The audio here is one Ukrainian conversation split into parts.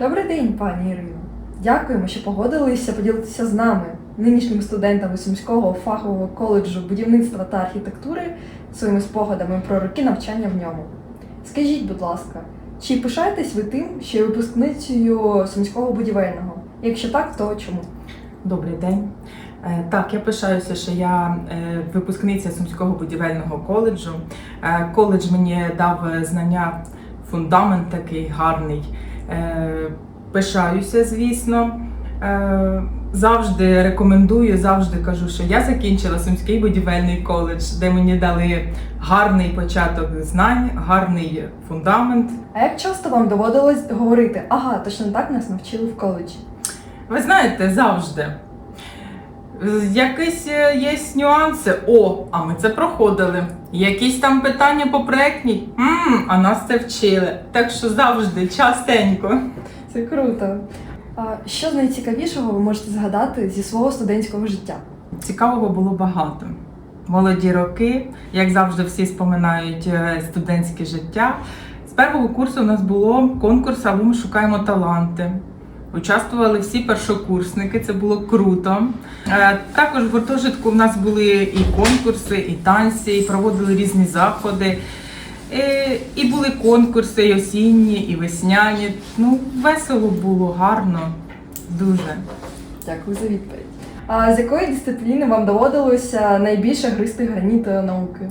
Добрий день, пані Ірино. Дякуємо, що погодилися поділитися з нами, нинішніми студентами Сумського фахового коледжу будівництва та архітектури, своїми спогадами про роки навчання в ньому. Скажіть, будь ласка, чи пишаєтесь ви тим, що є випускницею Сумського будівельного? Якщо так, то чому? Добрий день. Е, Так, я пишаюся, що я е, випускниця Сумського будівельного коледжу. Е, Коледж мені дав знання, фундамент такий гарний. Е, Пишаюся, звісно. Е, Завжди рекомендую, завжди кажу, що я закінчила Сумський будівельний коледж, де мені дали гарний початок знань, гарний фундамент. А як часто вам доводилось говорити, ага, точно так нас навчили в коледжі? Ви знаєте, завжди. Якісь е, є нюанси. О, а ми це проходили. Якісь там питання по проектній, Мм, а нас це вчили. Так що завжди, частенько. Це круто. А що з найцікавішого ви можете згадати зі свого студентського життя? Цікавого було багато. Молоді роки, як завжди, всі споминають е, студентське життя. З першого курсу у нас було конкурс «Або ми шукаємо таланти. Участвували всі першокурсники, це було круто. Е, Також в гуртожитку в нас були і конкурси, і танці, і проводили різні заходи. Е, І були конкурси, і осінні, і весняні. Ну, весело було, гарно, дуже. Дякую за відповідь. А з якої дисципліни вам доводилося найбільше гристи граніт науки?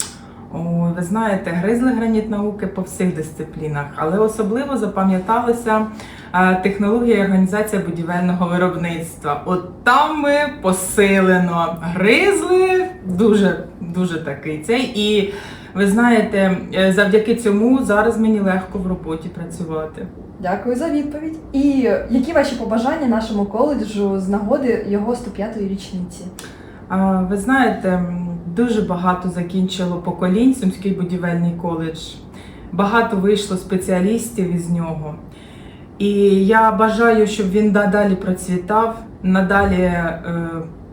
Ой, ви знаєте, гризли граніт науки по всіх дисциплінах, але особливо запам'яталася е, технологія і організація будівельного виробництва. От там ми посилено гризли дуже, дуже такий цей. І ви знаєте, е, завдяки цьому зараз мені легко в роботі працювати. Дякую за відповідь. І які ваші побажання нашому коледжу з нагоди його 105-ї річниці? А, Ви знаєте, дуже багато закінчило поколінь Сумський будівельний коледж. Багато вийшло спеціалістів із нього. І я бажаю, щоб він надалі процвітав, надалі е,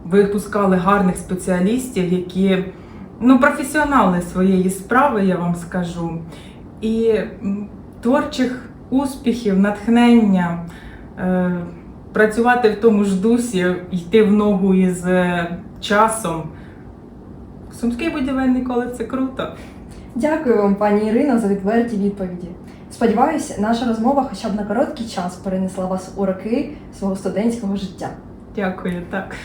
випускали гарних спеціалістів, які ну, професіонали своєї справи, я вам скажу. І творчих успіхів, натхнення, е, працювати в тому ж дусі, йти в ногу із е, часом. Сумський будівельний коледж це круто. Дякую вам, пані Ірино, за відверті відповіді. Сподіваюся, наша розмова хоча б на короткий час перенесла вас у роки свого студентського життя. Дякую, так.